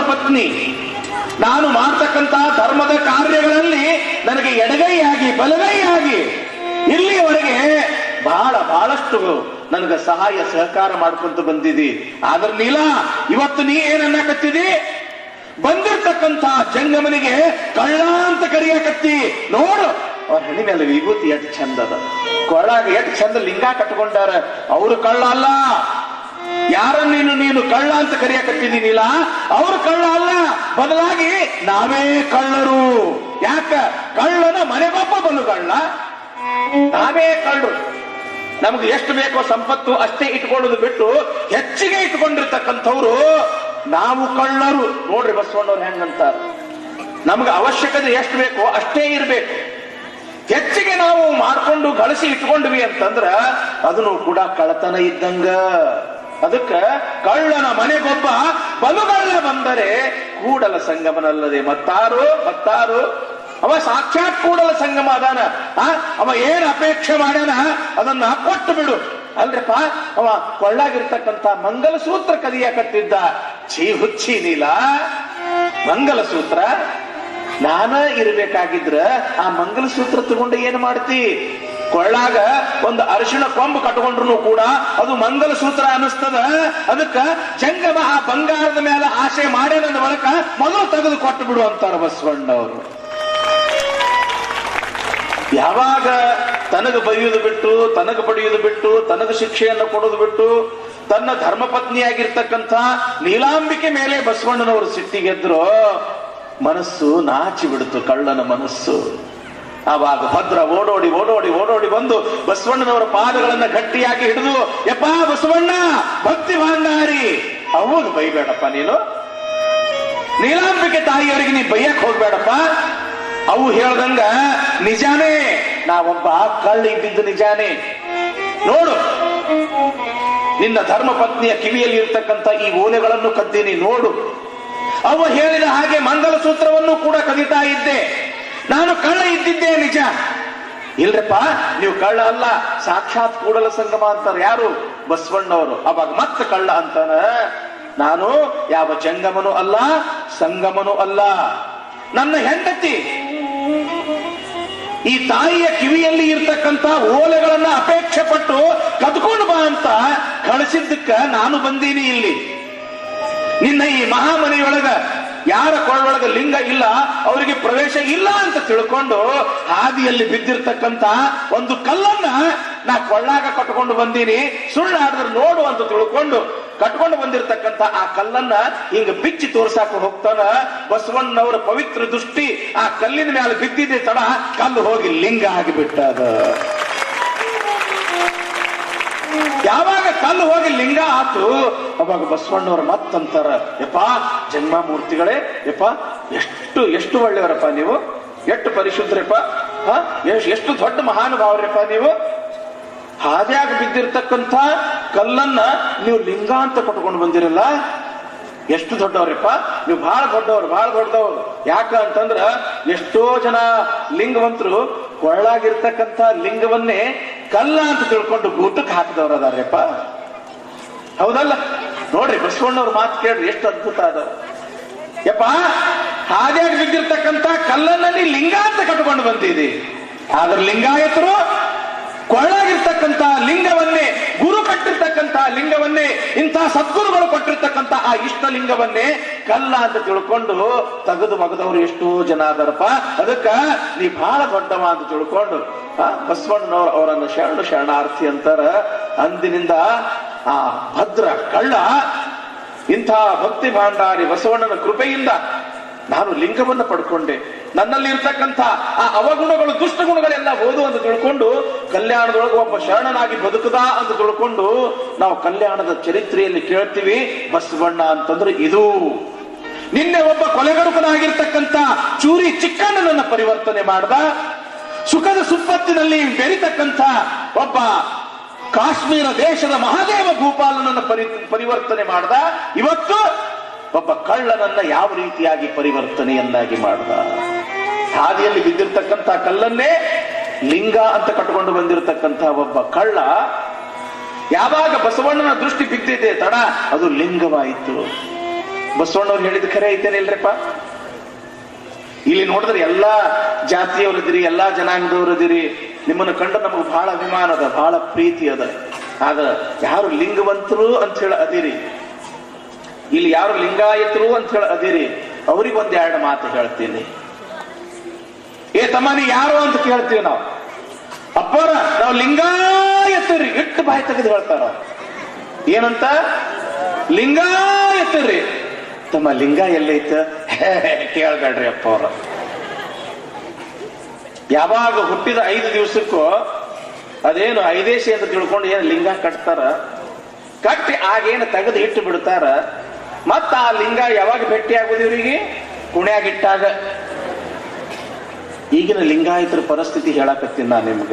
ನಾನು ಮಾಡ್ತಕ್ಕಂತಹ ಧರ್ಮದ ಕಾರ್ಯಗಳಲ್ಲಿ ನನಗೆ ಎಡಗೈಯಾಗಿ, ಬಲಗೈಯಾಗಿ ಇಲ್ಲಿಯವರೆಗೆ ಬಹಳ ಬಹಳಷ್ಟು ನನಗೆ ಸಹಾಯ, ಸಹಕಾರ ಮಾಡ್ಕೊಂತ ಬಂದಿದಿ. ಆದ್ರ ನೀಲ, ಇವತ್ತು ನೀ ಏನನ್ನಕತ್ತಿದಿ ಬಂದಿರ್ತಕ್ಕಂತ ಜಂಗಮನಿಗೆ ಕಳ್ಳ ಅಂತ ಕರಿಯಕತ್ತಿ. ನೋಡು, ಅವ್ರ ಹೆಣ್ಣಿ ಮೇಲೆ ವಿಭೂತಿ ಎಷ್ಟು ಚಂದದ ಕೊಳ್ಳಾಗ ಎಷ್ಟ್ ಚಂದ ಲಿಂಗ ಕಟ್ಕೊಂಡಾರ. ಅವರು ಕಳ್ಳ ಅಲ್ಲ. ಯಾರ ನೀನು ಕಳ್ಳ ಅಂತ ಕರೆಯಕತ್ತಿದ್ದೀನಿಲ್ಲ ಅವರು ಕಳ್ಳ ಅಲ್ಲ. ಬದಲಾಗಿ ನಾವೇ ಕಳ್ಳರು. ಯಾಕ? ಕಳ್ಳನ ಮನೆಗೊಬ್ಬ ಬಲು ಕಳ್ಳ ನಾವೇ ಕಳ್ಳರು ನಮ್ಗೆ ಎಷ್ಟು ಬೇಕೋ ಸಂಪತ್ತು ಅಷ್ಟೇ ಇಟ್ಕೊಳ್ಳೋದು ಬಿಟ್ಟು ಹೆಚ್ಚಿಗೆ ಇಟ್ಕೊಂಡಿರ್ತಕ್ಕಂಥವ್ರು ನಾವು ಕಳ್ಳರು. ನೋಡ್ರಿ ಬಸವಣ್ಣವ್ರು ಹೆಂಗಂತ ನಮ್ಗೆ ಅವಶ್ಯಕತೆ ಎಷ್ಟು ಬೇಕೋ ಅಷ್ಟೇ ಇರಬೇಕು. ಹೆಚ್ಚಿಗೆ ನಾವು ಮಾಡ್ಕೊಂಡು ಗಳಿಸಿ ಇಟ್ಕೊಂಡ್ವಿ ಅಂತಂದ್ರ ಅದನ್ನು ಕೂಡ ಕಳತನ ಇದ್ದಂಗ. ಅದಕ್ಕ ಕಳ್ಳನ ಮನೆಗೊಬ್ಬ ಬಲುಗಳ್ಳ ಬಂದರೆ ಕೂಡಲ ಸಂಗಮನಲ್ಲದೆ ಮತ್ತಾರು ಮತ್ತಾರು. ಅವ ಸಾಕ್ಷಾತ್ ಕೂಡಲ ಸಂಗಮ ಅದಾನ? ಅವ ಏನ್ ಅಪೇಕ್ಷೆ ಮಾಡ್ಯಾನ? ಅದನ್ನ ಕೊಟ್ಟು ಬಿಡು. ಅಲ್ರಿಪ್ಪ, ಅವ ಕೊಳ್ಳಾಗಿರ್ತಕ್ಕಂತ ಮಂಗಲಸೂತ್ರ ಕಟ್ಟಿದ್ದ. ಛೀ ಹುಚ್ಚಿ ನೀಲ ಮಂಗಲಸೂತ್ರ. ನಾನ ಇರ್ಬೇಕಾಗಿದ್ರ ಆ ಮಂಗಲಸೂತ್ರ ತಗೊಂಡು ಏನ್ ಮಾಡ್ತಿ? ಕೊಳ್ಳಾಗ ಒಂದು ಅರಿಶಿಣ ಕೊಂಬು ಕಟ್ಕೊಂಡ್ರು ಕೂಡ ಅದು ಮಂಗಲಸೂತ್ರ ಅನಿಸ್ತದ ಅದಕ್ಕ ಜಂಗಮ ಆ ಬಂಗಾರದ ಮೇಲೆ ಆಸೆ ಮಾಡೇನಂದ ಬಳಕ ಮೊದಲು ತೆಗೆದು ಕೊಟ್ಟು ಬಿಡು ಅಂತಾರ ಬಸವಣ್ಣವರು. ಯಾವಾಗ ತನಗ ಬೈಯುವುದು ಬಿಟ್ಟು, ತನಗ ಪಡೆಯುವುದು ಬಿಟ್ಟು, ತನಗ ಶಿಕ್ಷೆಯನ್ನು ಕೊಡೋದು ಬಿಟ್ಟು, ತನ್ನ ಧರ್ಮಪತ್ನಿಯಾಗಿರ್ತಕ್ಕಂಥ ನೀಲಾಂಬಿಕೆ ಮೇಲೆ ಬಸವಣ್ಣನವರು ಸಿಟ್ಟಿಗೆದ್ರು, ಮನಸ್ಸು ನಾಚಿ ಬಿಡ್ತು ಕಳ್ಳನ ಮನಸ್ಸು. ಆವಾಗ ಭದ್ರ ಓಡೋಡಿ ಓಡೋಡಿ ಓಡೋಡಿ ಬಂದು ಬಸವಣ್ಣನವರ ಪಾದಗಳನ್ನ ಗಟ್ಟಿಯಾಗಿ ಹಿಡಿದು, ಯಪ್ಪ ಬಸವಣ್ಣ, ಭಕ್ತಿ ಭಾಂಡಾರಿ. ಅವನು ಬೈಬೇಡಪ್ಪ ನೀನು. ನೀಲಾಂಬಿಕೆ ತಾಯಿಯವರಿಗೆ ನೀ ಬೈಯಕ್ ಹೋಗ್ಬೇಡಪ್ಪ. ಅವು ಹೇಳ್ದಂಗ, ನಿಜಾನೇ, ನಾವೊಬ್ಬ ಕಳ್ಳಿ ಬಿದ್ದು ನಿಜಾನೇ. ನೋಡು, ನಿನ್ನ ಧರ್ಮ ಪತ್ನಿಯ ಕಿವಿಯಲ್ಲಿ ಇರ್ತಕ್ಕಂಥ ಈ ಓಲೆಗಳನ್ನು ಕದ್ದೀನಿ, ನೋಡು. ಅವ ಹೇಳಿದ ಹಾಗೆ ಮಂಗಲಸೂತ್ರವನ್ನು ಕೂಡ ಕದಿತಾ ಇದ್ದೆ. ನಾನು ಕಳ್ಳ ಇದ್ದಿದ್ದೆ ನಿಜ. ಇಲ್ರಪ್ಪ, ನೀವು ಕಳ್ಳ ಅಲ್ಲ, ಸಾಕ್ಷಾತ್ ಕೂಡಲ ಸಂಗಮ ಅಂತಾರೆ. ಯಾರು? ಬಸವಣ್ಣವರು. ಅವಾಗ ಮತ್ತೆ ಕಳ್ಳ ಅಂತಾನ. ನಾನು ಯಾವ ಜಂಗಮನು ಅಲ್ಲ, ಸಂಗಮನು ಅಲ್ಲ. ನನ್ನ ಹೆಂಡತಿ. ಈ ತಾಯಿಯ ಕಿವಿಯಲ್ಲಿ ಇರ್ತಕ್ಕಂತ ಓಲೆಗಳನ್ನ ಅಪೇಕ್ಷೆ ಪಟ್ಟು ಕದ್ಕೊಂಡು ಬಾ ಅಂತ ಕಳಿಸಿದ್ದಕ್ಕ ನಾನು ಬಂದೀನಿ ಇಲ್ಲಿ. ನಿನ್ನ ಈ ಮಹಾಮನೆಯೊಳಗ ಯಾರ ಕೊಳ್ಳೊಳಗ ಲಿಂಗ ಇಲ್ಲ, ಅವರಿಗೆ ಪ್ರವೇಶ ಇಲ್ಲ ಅಂತ ತಿಳ್ಕೊಂಡು ಹಾದಿಯಲ್ಲಿ ಬಿದ್ದಿರ್ತಕ್ಕಂತ ಒಂದು ಕಲ್ಲನ್ನ ನಾ ಕೊಳ್ಳಾಗ ಕಟ್ಕೊಂಡು ಬಂದೀನಿ. ಸುಳ್ಳಾಡಿದ್ರೆ ನೋಡು ಅಂತ ತಿಳ್ಕೊಂಡು ಕಟ್ಕೊಂಡು ಬಂದಿರತಕ್ಕಂತ ಆ ಕಲ್ಲನ್ನ ಹಿಂಗ ಬಿಚ್ಚಿ ತೋರ್ಸಾಕ ಹೋಗ್ತಾನ. ಬಸವಣ್ಣನವರ ಪವಿತ್ರ ದೃಷ್ಟಿ ಆ ಕಲ್ಲಿನ ಮೇಲೆ ಬಿದ್ದಿದೆ ತಡ ಕಲ್ಲು ಹೋಗಿ ಲಿಂಗ ಆಗಿಬಿಟ್ಟದ. ಯಾವಾಗ ಕಲ್ಲು ಹೋಗಿ ಲಿಂಗ ಆತು, ಅವಾಗ ಬಸವಣ್ಣವ್ರ ಮತ್ತಂತಾರ, ಯಪ್ಪ ಜನ್ಮ ಮೂರ್ತಿಗಳೇ ಯಪ್ಪ, ಎಷ್ಟು ಎಷ್ಟು ಒಳ್ಳೆಯವರಪ್ಪ ನೀವು? ಎಷ್ಟು ಪರಿಶುದ್ಧರಪ್ಪ ಎಷ್ಟು ದೊಡ್ಡ ಮಹಾನುಭಾವರಪ್ಪ ನೀವು? ಹಾದ್ಯಾಗ ಬಿದ್ದಿರ್ತಕ್ಕಂಥ ಕಲ್ಲನ್ನ ನೀವು ಲಿಂಗ ಅಂತ ಕೊಟ್ಕೊಂಡು ಬಂದಿರಲ್ಲ? ಎಷ್ಟು ದೊಡ್ಡವ್ರಪ್ಪ? ನೀವು ಬಹಳ ದೊಡ್ಡವ್ರು ಬಹಳ ದೊಡ್ಡವ್ರು. ಯಾಕ ಅಂತಂದ್ರ ಎಷ್ಟೋ ಜನ ಲಿಂಗವಂತರು ಕೊಳ್ಳಾಗಿರ್ತಕ್ಕಂಥ ಲಿಂಗವನ್ನೇ ಕಲ್ಲ ಅಂತ ತಿಳ್ಕೊಂಡು ಗೂಟಕ್ಕೆ ಹಾಕಿದವ್ರು ಅದಾರ್ಯಪ್ಪ ಹೌದಲ್ಲ? ನೋಡ್ರಿ ಬಸ್ಕೊಂಡವ್ರ ಮಾತು ಕೇಳ್ರಿ, ಎಷ್ಟು ಅದ್ಭುತ ಅದ. ಯಪ್ಪ ಹಾಗೆ ಬಿದ್ದಿರ್ತಕ್ಕಂತ ಕಲ್ಲನ್ನಲ್ಲಿ ಲಿಂಗ ಅಂತ ಕಟ್ಕೊಂಡು ಬಂದಿದಿ. ಆದ್ರೆ ಲಿಂಗಾಯತರು ಕೊಳ್ಳಾಗಿರ್ತಕ್ಕಂತ ಲಿಂಗವನ್ನೇ, ಗುರು ಕಟ್ಟಿರ್ತಕ್ಕಂತ ಲಿಂಗವನ್ನೇ, ಇಂಥ ಸದ್ಗುರುಗಳು ಕೊಟ್ಟಿರ್ತಕ್ಕಂತ ಆ ಇಷ್ಟ ಲಿಂಗವನ್ನೇ ಕಲ್ಲ ಅಂತ ತಿಳ್ಕೊಂಡು ತೆಗೆದು ಮಗದವ್ರು ಎಷ್ಟೋ ಜನ ಅದಾರಪ್ಪ. ಅದಕ್ಕ ನೀ ಬಹಳ ದೊಡ್ಡವ ಅಂತ ತಿಳ್ಕೊಂಡು ಅವರನ್ನು ಅವರನ್ನ ಶರಣ ಶರಣಾರ್ಥಿ ಅಂತಾರ. ಅಂದಿನಿಂದ ಆ ಭದ್ರ ಕಳ್ಳ ಇಂಥ ಭಕ್ತಿ ಭಾಂಡಾರಿ ಬಸವಣ್ಣನ ಕೃಪೆಯಿಂದ ನಾನು ಲಿಂಗವನ್ನು ಪಡ್ಕೊಂಡೆ. ನನ್ನಲ್ಲಿ ಇರ್ತಕ್ಕಂಥ ಆ ಅವಗುಣಗಳು ದುಷ್ಟಗುಣಗಳೆಲ್ಲ ಹೋದು ಅಂತ ತಿಳ್ಕೊಂಡು ಕಲ್ಯಾಣದೊಳಗೆ ಒಬ್ಬ ಶರಣನಾಗಿ ಬದುಕದ ಅಂತ ತಿಳ್ಕೊಂಡು ನಾವು ಕಲ್ಯಾಣದ ಚರಿತ್ರೆಯಲ್ಲಿ ಕೇಳ್ತೀವಿ, ಬಸವಣ್ಣ ಅಂತಂದ್ರೆ ಇದು. ನಿನ್ನೆ ಒಬ್ಬ ಕೊಲೆಗಡುಕನಾಗಿರ್ತಕ್ಕಂಥ ಚೂರಿ ಚಿಕ್ಕಣ್ಣನನ್ನ ಪರಿವರ್ತನೆ ಮಾಡ್ದ. ಸುಖದ ಸುಪ್ಪತ್ತಿನಲ್ಲಿ ಬೆರಿತಕ್ಕಂಥ ಒಬ್ಬ ಕಾಶ್ಮೀರ ದೇಶದ ಮಹಾದೇವ ಗೋಪಾಲನನ್ನು ಪರಿ, ಪರಿವರ್ತನೆ ಮಾಡ್ದ. ಇವತ್ತು ಒಬ್ಬ ಕಳ್ಳನನ್ನ ಯಾವ ರೀತಿಯಾಗಿ ಪರಿವರ್ತನೆಯನ್ನಾಗಿ ಮಾಡ್ದ? ಹಾದಿಯಲ್ಲಿ ಬಿದ್ದಿರ್ತಕ್ಕಂಥ ಕಲ್ಲನ್ನೇ ಲಿಂಗ ಅಂತ ಕಟ್ಕೊಂಡು ಬಂದಿರತಕ್ಕಂಥ ಒಬ್ಬ ಕಳ್ಳ ಯಾವಾಗ ಬಸವಣ್ಣನ ದೃಷ್ಟಿ ಬಿದ್ದಿದೆ, ತಡ, ಅದು ಲಿಂಗವಾಯಿತು. ಬಸವಣ್ಣವ್ರು ಹೇಳಿದ ಖರೆ ಐತೇನಿಲ್ರಪ್ಪ? ಇಲ್ಲಿ ನೋಡಿದ್ರೆ ಎಲ್ಲಾ ಜಾತಿಯವರಿದ್ದೀರಿ, ಎಲ್ಲಾ ಜನಾಂಗದವರಿದ್ದೀರಿ, ನಿಮ್ಮನ್ನು ಕಂಡು ನಮಗೆ ಬಹಳ ಅಭಿಮಾನ ಅದ, ಬಹಳ ಪ್ರೀತಿ ಅದ. ಆಗ ಯಾರು ಲಿಂಗವಂತರು ಅಂತ ಹೇಳಿ ಅದಿರಿ. ಇಲ್ಲಿ ಯಾರು ಲಿಂಗಾಯತರು ಅಂತ ಹೇಳಿ ಅದಿರಿ. ಅವ್ರಿಗೆ ಎರಡು ಮಾತು ಹೇಳ್ತೀನಿ. ಏ ತಮ್ಮ ನೀ ಯಾರು ಅಂತ ಕೇಳ್ತೀವಿ ನಾವು? ಅಪ್ಪರ, ನಾವು ಲಿಂಗಾಯತರಿ. ಇಟ್ಟು ಬಾಯಿ ತೆಗೆದು ಹೇಳ್ತಾರ ಏನಂತ? ಲಿಂಗಾಯತರಿ. ತಮ್ಮ ಲಿಂಗ ಎಲ್ಲೈತ ಕೇಳ್ಬೇಡ್ರಿ ಅಪ್ಪ ಅವರು ಯಾವಾಗ ಹುಟ್ಟಿದ ಐದು ದಿವಸಕ್ಕೂ ಅದೇನು ಐದೇಶಿ ಅಂತ ತಿಳ್ಕೊಂಡು ಏನು ಲಿಂಗ ಕಟ್ತಾರ? ಕಟ್ಟಿ ಆಗೇನು ತೆಗೆದು ಇಟ್ಟು ಬಿಡ್ತಾರ? ಮತ್ತ ಆ ಲಿಂಗ ಯಾವಾಗ ಭೇಟಿ ಆಗುದು ಇವರಿಗೆ? ಕುಣ್ಯಾಗಿಟ್ಟಾಗ ಈಗಿನ ಲಿಂಗಾಯತರ ಪರಿಸ್ಥಿತಿ ಹೇಳಕತ್ತೀನಿ ನಾನು ನಿಮ್ಗ.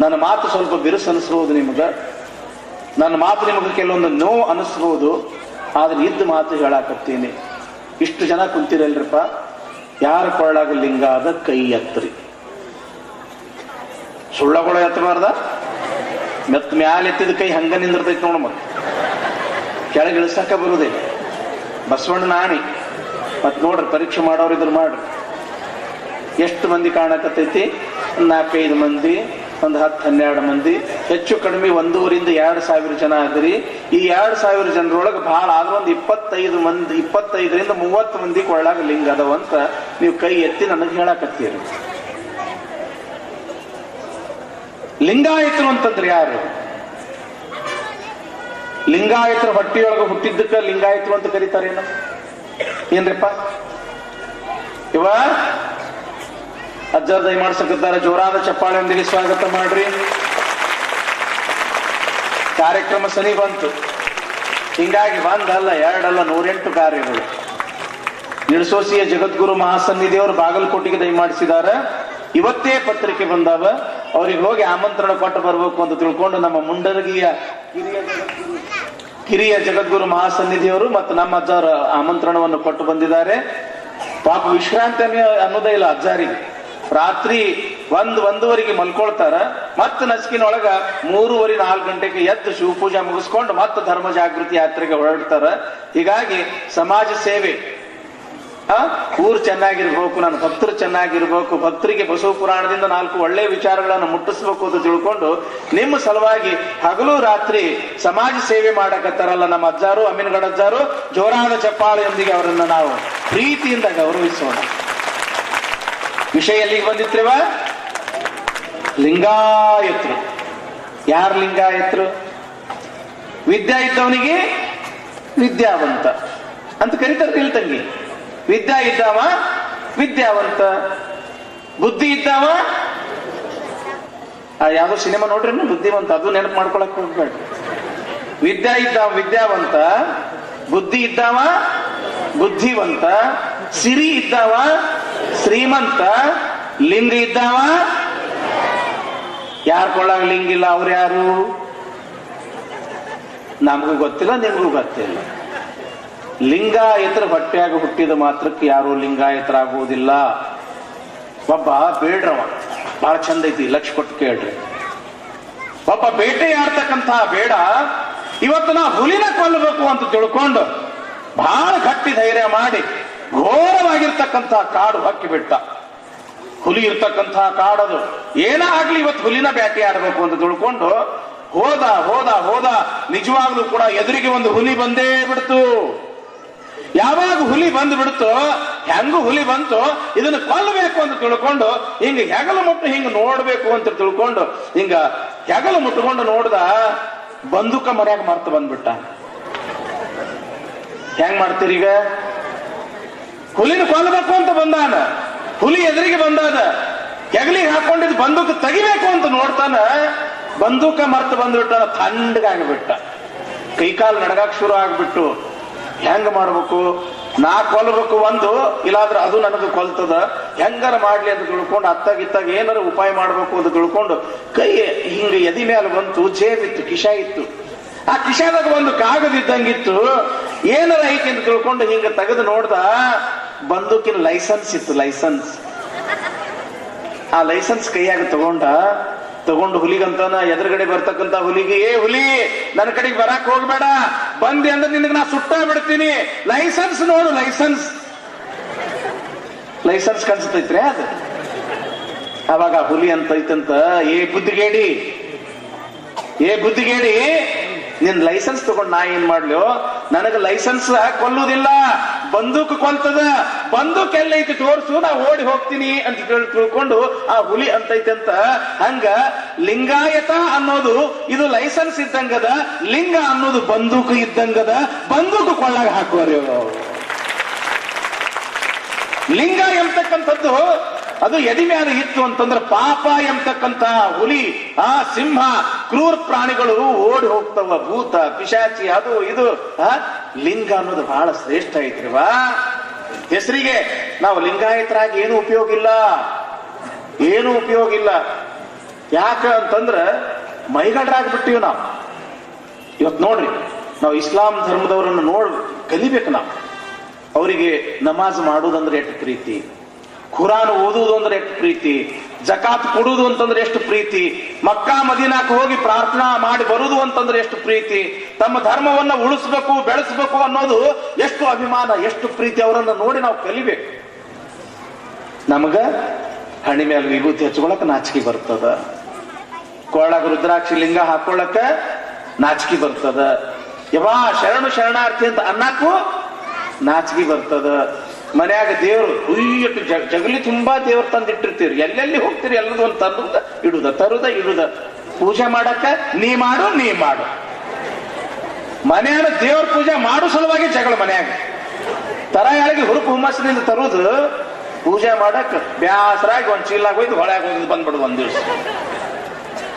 ನನ್ನ ಮಾತು ಸ್ವಲ್ಪ ಬಿರುಸು ಅನಿಸ್ಬೋದು ನಿಮ್ಗ. ನನ್ನ ಮಾತು ನಿಮಗೆ ಕೆಲವೊಂದು ನೋವು ಅನಿಸ್ಬೋದು. ಆದ್ರೆ ಇದ್ದ ಮಾತು ಹೇಳಾಕತ್ತೀನಿ. ಇಷ್ಟು ಜನ ಕುಂತಿರಲ್ರಪ್ಪ? ಯಾರ ಕೊಳ್ಳಾಗ ಲಿಂಗ ಅದ ಕೈ ಎತ್ತರಿ. ಸುಳ್ಳಗಳು ಎತ್ತಬಾರ್ದ? ಮೆತ್ತ ಮ್ಯಾಲೆ ಎತ್ತಿದ ಕೈ ಹಂಗ ನಿಂದಿರ್ತೈತಿ ನೋಡ ಮತ್ತೆ ಕೆಳಗೆ ಇಳಿಸಕ ಬರುದೇ. ಬಸವಣ್ಣ ನಾಣಿ. ಮತ್ತೆ ನೋಡ್ರಿ, ಪರೀಕ್ಷೆ ಮಾಡೋರು ಇದ್ರ ಮಾಡ್ರಿ. ಎಷ್ಟು ಮಂದಿ ಕಾಣಕತ್ತೈತಿ? ನಾಲ್ಕೈದು ಮಂದಿ. ಒಂದು ಹತ್ತು, ಹನ್ನೆರಡು ಮಂದಿ. ಹೆಚ್ಚು ಕಡಿಮೆ ಒಂದೂರಿಂದ ಎರಡು ಸಾವಿರ ಜನ ಆದ್ರಿ. ಈ ಎರಡು ಸಾವಿರ ಜನರೊಳಗೆ ಬಹಳ ಆದ್ರೂ ಒಂದು ಇಪ್ಪತ್ತೈದು ಮಂದಿ, ಇಪ್ಪತ್ತೈದರಿಂದ ಮೂವತ್ತು ಮಂದಿ ಕೊಳ್ಳಾಗ ಲಿಂಗ ಅದಾವಂತ ನೀವು ಕೈ ಎತ್ತಿ ನನಗೆ ಹೇಳಕತ್ತೀರಿ. ಲಿಂಗಾಯತರು ಅಂತಂದ್ರೆ ಯಾರು? ಲಿಂಗಾಯತರ ಹೊಟ್ಟಿಯೊಳಗೆ ಹುಟ್ಟಿದ್ದಕ್ಕ ಲಿಂಗಾಯತರು ಅಂತ ಕರೀತಾರೇನು? ಏನ್ರಿಪ್ಪ? ಇವ ಅಜ್ಜರ್ ದಯ ಮಾಡ್ಸಕತ್ತಾರೆ. ಜೋರಾದ ಚಪ್ಪಾಳೆಯೊಂದಿಗೆ ಸ್ವಾಗತ ಮಾಡ್ರಿ. ಕಾರ್ಯಕ್ರಮ ಸನಿ ಬಂತು. ಹಿಂಗಾಗಿ ಒಂದಲ್ಲ, ಎರಡಲ್ಲ, ನೂರೆಂಟು ಕಾರ್ಯಗಳು. ನಿಡಸೋಸಿಯ ಜಗದ್ಗುರು ಮಹಾಸನ್ನಿಧಿಯವರು ಬಾಗಲಕೋಟೆಗೆ ದಯಮಾಡಿಸಿದ್ದಾರೆ ಇವತ್ತೇ ಪತ್ರಿಕೆ ಬಂದಾವ. ಅವ್ರಿಗೆ ಹೋಗಿ ಆಮಂತ್ರಣ ಕೊಟ್ಟು ಬರಬೇಕು ಅಂತ ತಿಳ್ಕೊಂಡು ನಮ್ಮ ಮುಂಡರಗಿಯ ಹಿರಿಯ ಕಿರಿಯ ಜಗದ್ಗುರು ಮಹಾಸನ್ನಿಧಿಯವರು ಮತ್ತು ನಮ್ಮ ಅಜ್ಜರ ಆಮಂತ್ರಣವನ್ನು ಕೊಟ್ಟು ಬಂದಿದ್ದಾರೆ. ಪಾಪ ವಿಶ್ರಾಂತಿ ಅನ್ನೋ- ಅನ್ನೋದೇ ಇಲ್ಲ ಅಜ್ಜಾರಿಗೆ. ರಾತ್ರಿ ಒಂದ್ ಒಂದೂವರೆಗೆ ಮಲ್ಕೊಳ್ತಾರ, ಮತ್ತ ನಸ್ಕಿನೊಳಗ ಮೂರುವರೆ ನಾಲ್ಕು ಗಂಟೆಗೆ ಎದ್ದು ಶಿವಪೂಜೆ ಮುಗಿಸ್ಕೊಂಡು ಮತ್ತೆ ಧರ್ಮ ಜಾಗೃತಿ ಯಾತ್ರೆಗೆ ಹೊರಡ್ತಾರ. ಹೀಗಾಗಿ ಸಮಾಜ ಸೇವೆ. ಆ? ಊರು ಚೆನ್ನಾಗಿರ್ಬೇಕು ನನ್ನ ಭಕ್ತರು ಚೆನ್ನಾಗಿರ್ಬೇಕು, ಭಕ್ತರಿಗೆ ಬಸವ ಪುರಾಣದಿಂದ ನಾಲ್ಕು ಒಳ್ಳೆ ವಿಚಾರಗಳನ್ನು ಮುಟ್ಟಿಸ್ಬೇಕು ಅಂತ ತಿಳ್ಕೊಂಡು ನಿಮ್ಮ ಸಲುವಾಗಿ ಹಗಲು ರಾತ್ರಿ ಸಮಾಜ ಸೇವೆ ಮಾಡಕತ್ತಾರಲ್ಲ ನಮ್ಮ ಅಜ್ಜಾರು ಅಮೀನ್ಗಡ ಅಜ್ಜಾರು, ಜೋರಾದ ಚಪ್ಪಾಳೆಯೊಂದಿಗೆ ಅವರನ್ನು ನಾವು ಪ್ರೀತಿಯಿಂದ ಗೌರವಿಸೋಣ. ವಿಷಯ ಎಲ್ಲಿಗೆ ಬಂದಿತ್ರಿವ? ಲಿಂಗಾಯತ್ರು. ಯಾರು ಲಿಂಗಾಯತ್ರು? ವಿದ್ಯಾ ಇದ್ದವನಿಗೆ ವಿದ್ಯಾವಂತ. ಅಂತ ಕರಿತಾರೆ ತಂಗಿ ವಿದ್ಯಾ ಇದ್ದಾವ ವಿದ್ಯಾವಂತ. ಬುದ್ಧಿ ಇದ್ದಾವ ಯಾವ್ದೋ ಸಿನಿಮಾ ನೋಡ್ರಿ ಬುದ್ಧಿವಂತ? ಅದು ನೆನಪು ಮಾಡ್ಕೊಳಕ್ ಹೋಗ್ಬೇಡ. ವಿದ್ಯಾ ಇದ್ದಾವ ವಿದ್ಯಾವಂತ. ಬುದ್ಧಿ ಇದ್ದಾವ ಬುದ್ಧಿವಂತ. ಸಿರಿ ಇದ್ದಾವ ಶ್ರೀಮಂತ ಲಿಂಗ ಇದ್ದಾವ? ಯಾರ ಕೊಳ್ಳಾಗ ಲಿಂಗ ಇಲ್ಲ, ಅವ್ರು ಯಾರು? ನಮಗೂ ಗೊತ್ತಿಲ್ಲ, ನಿಮಗೂ ಗೊತ್ತಿಲ್ಲ. ಲಿಂಗಾಯತರ ಹೊಟ್ಟೆಯಾಗ ಹುಟ್ಟಿದ ಮಾತ್ರಕ್ಕೆ ಯಾರು ಲಿಂಗಾಯತರಾಗುವುದಿಲ್ಲ. ಒಬ್ಬ ಬೇಡ್ರವ ಬಹಳ ಚಂದ ಐತಿ, ಲಕ್ಷ ಕೊಟ್ಟು ಕೇಳ್ರಿ. ಒಬ್ಬ ಬೇಟೆಯಾಡ್ತಕ್ಕಂಥ ಬೇಡ, ಇವತ್ತು ನಾ ಹುಲಿನ ಕೊಲ್ಲಬೇಕು ಅಂತ ತಿಳ್ಕೊಂಡು ಬಹಳ ಗಟ್ಟಿ ಧೈರ್ಯ ಮಾಡಿ ಘೋರವಾಗಿರ್ತಕ್ಕಂಥ ಕಾಡು ಹಕ್ಕಿ ಬಿಟ್ಟ. ಹುಲಿ ಇರ್ತಕ್ಕಂಥ ಕಾಡದು. ಏನೇ ಆಗ್ಲಿ ಇವತ್ತು ಹುಲಿನ ಬ್ಯಾಟಿ ಆಡ್ಬೇಕು ಅಂತ ತಿಳ್ಕೊಂಡು ಹೋದ ಹೋದ ಹೋದ ನಿಜವಾಗ್ಲೂ ಕೂಡ ಎದುರಿಗೆ ಒಂದು ಹುಲಿ ಬಂದೇ ಬಿಡ್ತು. ಯಾವಾಗ ಹುಲಿ ಬಂದು ಬಿಡ್ತು ಹೆಂಗು ಹುಲಿ ಬಂತು ಇದನ್ನು ಕೊಲ್ಲಬೇಕು ಅಂತ ತಿಳ್ಕೊಂಡು ಹಿಂಗ ಹೆಗಲು ಮುಟ್ಟು ಹಿಂಗ ನೋಡ್ಬೇಕು ಅಂತ ತಿಳ್ಕೊಂಡು ಹಿಂಗ ಹೆಗಲು ಮುಟ್ಟುಕೊಂಡು ನೋಡ್ದ ಬಂದೂಕ ಮರ್ಯಾಗ ಮರ್ತು ಬಂದ್ಬಿಟ್ಟ. ಹೆಂಗ್ ಮಾಡ್ತೀರಿ ಈಗ? ಹುಲಿನ ಕೊಲ್ಲಬೇಕು ಅಂತ ಬಂದಾನ. ಹುಲಿ ಎದುರಿಗೆ ಬಂದಾದ ಹೆಗಲಿಗೆ ಹಾಕೊಂಡಿದ್ ಬಂದೂಕ ತೆಗಿಬೇಕು ಅಂತ ನೋಡ್ತಾನ. ಬಂದೂಕ ಮರ್ತ ಬಂದ್ಬಿಟ್ಟ ತಣ್ಣಗಾಗ್ಬಿಟ್ಟ ಕೈಕಾಲು ನಡಗಾಕ್ ಶುರು ಆಗ್ಬಿಟ್ಟು, ಹೆಂಗ ಮಾಡ್ಬೇಕು? ನಾ ಕೊಲ್ಬೇಕು ಒಂದು, ಇಲ್ಲಾದ್ರೆ ಅದು ನನಗೆ ಕೊಲ್ತದ. ಹೆಂಗಾರ ಮಾಡ್ಲಿ ಅಂತ ತಿಳ್ಕೊಂಡು, ಅತ್ತಾಗ ಇತ್ತಾಗ ಏನಾರ ಉಪಾಯ ಮಾಡ್ಬೇಕು ಅಂತ ತಿಳ್ಕೊಂಡು, ಕೈ ಹಿಂಗ ಎದಿ ಮೇಲೆ ಬಂತು ಜೇಬಿತ್ತು ಕಿಶ ಇತ್ತು. ಆ ಕಿಶಾದಾಗ ಒಂದು ಕಾಗದ ಇದ್ದಂಗಿತ್ತು. ಏನಾರ ಐತಿ ಅಂತ ತಿಳ್ಕೊಂಡು ಹಿಂಗ ತೆಗೆದು ನೋಡ್ದ ಬಂದೂಕಿನ ಲೈಸೆನ್ಸ್ ಇತ್ತು, ಲೈಸೆನ್ಸ್. ಆ ಲೈಸೆನ್ಸ್ ಕೈಯಾಗ ತಗೊಂಡ, ತಗೊಂಡು ಹುಲಿಗಂತಾನ ಎದುರುಗಡೆ ಬರ್ತಕ್ಕಂತ ಹುಲಿಗೆ, ಏ ಹುಲಿ ನನ್ನ ಕಡೆಗೆ ಬರಾಕ್ ಹೋಗ್ಬೇಡ, ಬಂದೆ ಅಂದ್ರೆ ನಿನಗೆ ನಾ ಸುಟ್ಟ ಬಿಡ್ತೀನಿ, ಲೈಸೆನ್ಸ್ ನೋಡು, ಲೈಸೆನ್ಸ್. ಲೈಸೆನ್ಸ್ ಕನ್ಸತೈತ್ರಿ ಅದು. ಅವಾಗ ಹುಲಿ ಅಂತ ಐತಂತ ಏ ಬುದ್ಧಿಗೇಡಿ ಏ ಬುದ್ಧಿಗೇಡಿ ನಿನ್ ಲೈಸೆನ್ಸ್ ತಗೊಂಡ್ ನಾ ಏನ್ ಮಾಡ್ಲು? ನನಗ ಲೈಸೆನ್ಸ್ ಕೊಲ್ಲುವುದಿಲ್ಲ ಬಂದೂಕ್ ಕೊಲ್ತದ. ಬಂದೂಕ್ ಎಲ್ಲೈತಿ ತೋರ್ಸು, ನಾ ಓಡಿ ಹೋಗ್ತೀನಿ ಅಂತ ತಿಳ್ಕೊಂಡು ಆ ಹುಲಿ ಅಂತೈತೆ ಅಂತ. ಹಂಗ ಲಿಂಗಾಯತ ಅನ್ನೋದು, ಇದು ಲೈಸೆನ್ಸ್ ಇದ್ದಂಗದ, ಲಿಂಗ ಅನ್ನೋದು ಬಂದೂಕು ಇದ್ದಂಗದ, ಬಂದೂಕು ಕೊಳ್ಳಾಗ ಹಾಕುವ ಲಿಂಗ ಎಂತಕ್ಕಂಥದ್ದು? ಅದು ಎದಿ ಮ್ಯಾಲ ಇತ್ತು ಅಂತಂದ್ರೆ ಪಾಪ ಎಂತಕ್ಕಂತ ಹುಲಿ, ಆ ಸಿಂಹ, ಕ್ರೂರ ಪ್ರಾಣಿಗಳು ಓಡಿ ಹೋಗ್ತವ, ಭೂತ, ಪಿಶಾಚಿ, ಅದು ಇದು ಲಿಂಗ ಅನ್ನೋದು ಬಹಳ ಶ್ರೇಷ್ಠ ಐತ್ರಿವಾ? ಹೆಸರಿಗೆ, ನಾವು ಲಿಂಗಾಯತರಾಗಿ ಏನು ಉಪಯೋಗ ಇಲ್ಲ. ಏನು ಉಪಯೋಗ ಇಲ್ಲ. ಯಾಕ ಅಂತಂದ್ರ ಮೈಗಡ್ರಾಗ್ಬಿಟ್ಟಿವಿ ನಾವು. ಇವತ್ತು ನೋಡ್ರಿ, ನಾವು ಇಸ್ಲಾಂ ಧರ್ಮದವರನ್ನು ನೋಡ್, ಕಲಿಬೇಕು ನಾವು. ಅವರಿಗೆ ನಮಾಜ್ ಮಾಡುವುದಂದ್ರೆ ಎಷ್ಟು ಪ್ರೀತಿ. ಖುರಾನ್ ಓದುವುದು ಅಂದ್ರೆ ಎಷ್ಟು ಪ್ರೀತಿ? ಜಕಾತ್ ಕೊಡುವುದು ಅಂತಂದ್ರೆ ಎಷ್ಟು ಪ್ರೀತಿ? ಮಕ್ಕಾ ಮದೀನಾಕ್ ಹೋಗಿ ಪ್ರಾರ್ಥನಾ ಮಾಡಿ ಬರುವುದು ಅಂತಂದ್ರೆ ಎಷ್ಟು ಪ್ರೀತಿ? ತಮ್ಮ ಧರ್ಮವನ್ನ ಉಳಿಸ್ಬೇಕು, ಬೆಳೆಸ್ಬೇಕು ಅನ್ನೋದು ಎಷ್ಟು ಅಭಿಮಾನ, ಎಷ್ಟು ಪ್ರೀತಿ ಅವರನ್ನ ನೋಡಿ ನಾವು ಕಲಿಬೇಕು. ನಮಗ ಹಣಿ ಮೇಲೆ ವಿಭೂತಿ ಹಚ್ಕೊಳಕ್ ನಾಚಿಕೆ ಬರ್ತದ. ಕೊಳಗ ರುದ್ರಾಕ್ಷಿ ಲಿಂಗ ಹಾಕೊಳ್ಳಕ ನಾಚಿಕೆ ಬರ್ತದ. ಯವಾ ಶರಣು ಶರಣಾರ್ಥಿ ಅಂತ ಅನ್ನಕ್ಕೂ ನಾಚಿಕೆ ಬರ್ತದ. ಮನ್ಯಾಗ ದೇವರು ಉಯ್ಯಟ್ಟು ಜಗಲಿ ತುಂಬಾ ದೇವ್ರು ತಂದಿಟ್ಟಿರ್ತೀರಿ ಎಲ್ಲೆಲ್ಲಿ ಹೋಗ್ತೀರಿ? ಎಲ್ಲದ ಒಂದು ತರುದ ಇಡುದ ತರುದ, ಇಡುದ. ಪೂಜೆ ಮಾಡಕ್ಕ ನೀ ಮಾಡು ನೀ ಮಾಡು. ಮನ್ಯಾಗ ದೇವ್ರ ಪೂಜೆ ಮಾಡೋ ಸಲುವಾಗಿ ಜಗಳ ಮನೆಯಾಗ. ತರ ಯಾಳಿಗೆ ಹುರುಪು ಹುಮ್ಮಸ್ಸಿನಿಂದ ತರುದು ಪೂಜೆ ಮಾಡಕ್ ಬ್ಯಾಸರಾಗಿ ಒಂದ್ ಚೀಲಾಗ ಹೋಯ್ತು ಹೊಳ್ಯಾಗ ಹೋಗಿದ್ ಬಂದ್ಬಿಡುದು ಒಂದ್ ದಿವ್ಸ.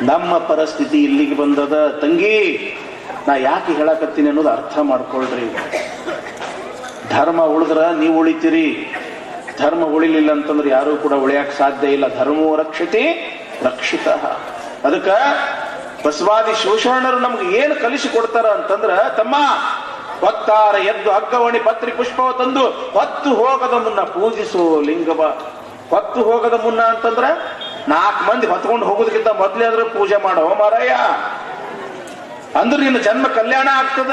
ನಮ್ಮ ಪರಿಸ್ಥಿತಿ ಇಲ್ಲಿಗೆ ಬಂದದ. ತಂಗಿ, ನಾ ಯಾಕೆ ಹೇಳಕತ್ತೀನಿ ಅನ್ನೋದು ಅರ್ಥ ಮಾಡ್ಕೊಳ್ರಿ. ಧರ್ಮ ಉಳಿದ್ರ ನೀವು ಉಳಿತೀರಿ. ಧರ್ಮ ಉಳಿಲಿಲ್ಲ ಅಂತಂದ್ರೆ ಯಾರು ಕೂಡ ಉಳಿಯಕ್ಕೆ ಸಾಧ್ಯ ಇಲ್ಲ. ಧರ್ಮೋ ರಕ್ಷತೆ ರಕ್ಷಿತ. ಅದಕ್ಕ ಬಸವಾದಿ ಶಿವಶರಣರು ನಮ್ಗೆ ಏನು ಕಲಿಸಿ ಕೊಡ್ತಾರ ಅಂತಂದ್ರ, ತಮ್ಮ ಭಕ್ತಾರ ಎದ್ದು ಹಗ್ಗವಣಿ ಪತ್ರಿ ಪುಷ್ಪವ ತಂದು ಹೊತ್ತು ಹೋಗದ ಮುನ್ನ ಪೂಜಿಸು ಲಿಂಗವ. ಹೊತ್ತು ಹೋಗದ ಮುನ್ನ ಅಂತಂದ್ರ ನಾಲ್ಕು ಮಂದಿ ಹೊತ್ಕೊಂಡು ಹೋಗೋದಕ್ಕಿಂತ ಮೊದ್ಲೇ ಆದ್ರೆ ಪೂಜೆ ಮಾಡೋ. ಮಾರಾಯ. ಅಂದ್ರೆ ನಿನ್ನ ಜನ್ಮ ಕಲ್ಯಾಣ ಆಗ್ತದ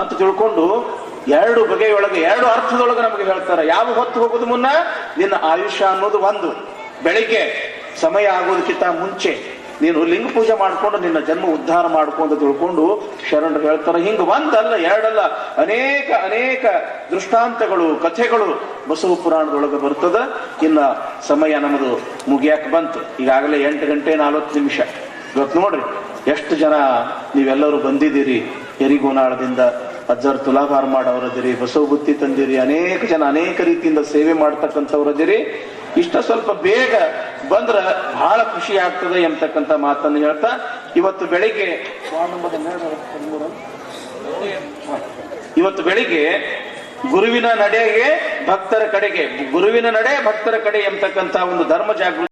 ಅಂತ ತಿಳ್ಕೊಂಡು ಎರಡು ಬಗೆಯೊಳಗೆ, ಎರಡು ಅರ್ಥದೊಳಗೆ ನಮಗೆ ಹೇಳ್ತಾರೆ. ಯಾವ ಹೊತ್ತು ಹೋಗೋದು ಮುನ್ನ? ನಿನ್ನ ಆಯುಷ್ಯ ಅನ್ನೋದು ಒಂದು. ಬೆಳಿಗ್ಗೆ ಸಮಯ ಆಗೋದಕ್ಕಿಂತ ಮುಂಚೆ ನೀನು ಲಿಂಗ ಪೂಜೆ ಮಾಡ್ಕೊಂಡು ನಿನ್ನ ಜನ್ಮ ಉದ್ಧಾರ ಮಾಡ್ಕೊಂಡು ತಿಳ್ಕೊಂಡು ಶರಣರು ಹೇಳ್ತಾರೆ, ಹಿಂಗ ಒಂದಲ್ಲ, ಎರಡಲ್ಲ. ಅನೇಕ ಅನೇಕ ದೃಷ್ಟಾಂತಗಳು, ಕಥೆಗಳು ಬಸವ ಪುರಾಣದೊಳಗೆ ಬರ್ತದ. ಇನ್ನ ಸಮಯ ನಮ್ಮದು ಮುಗಿಯಾಕ ಬಂತು. ಈಗಾಗಲೇ ಎಂಟು ಗಂಟೆ ನಲ್ವತ್ತು ನಿಮಿಷ. ಇವತ್ತು ನೋಡ್ರಿ, ಎಷ್ಟು ಜನ ನೀವೆಲ್ಲರೂ ಬಂದಿದ್ದೀರಿ, ಎರಿಗೋನಾಳದಿಂದ ಅಜ್ಜರ್ ತುಲಾಭಾರ ಮಾಡೋರದಿರಿ ಬಸವ ಬುತ್ತಿ ತಂದಿರಿ, ಅನೇಕ ಜನ ಅನೇಕ ರೀತಿಯಿಂದ ಸೇವೆ ಮಾಡ್ತಕ್ಕಂಥವ್ರದಿರಿ ಇಷ್ಟ ಸ್ವಲ್ಪ ಬೇಗ ಬಂದ್ರ ಬಹಳ ಖುಷಿ ಆಗ್ತದೆ ಎಂಬತಕ್ಕಂಥ ಮಾತನ್ನು ಹೇಳ್ತಾ, ಇವತ್ತು ಬೆಳಿಗ್ಗೆ ಇವತ್ತು ಬೆಳಿಗ್ಗೆ ಗುರುವಿನ ನಡೆಗೆ ಭಕ್ತರ ಕಡೆಗೆ, ಗುರುವಿನ ನಡೆ ಭಕ್ತರ ಕಡೆ ಎಂಬತಕ್ಕಂಥ ಒಂದು ಧರ್ಮ ಜಾಗೃತಿ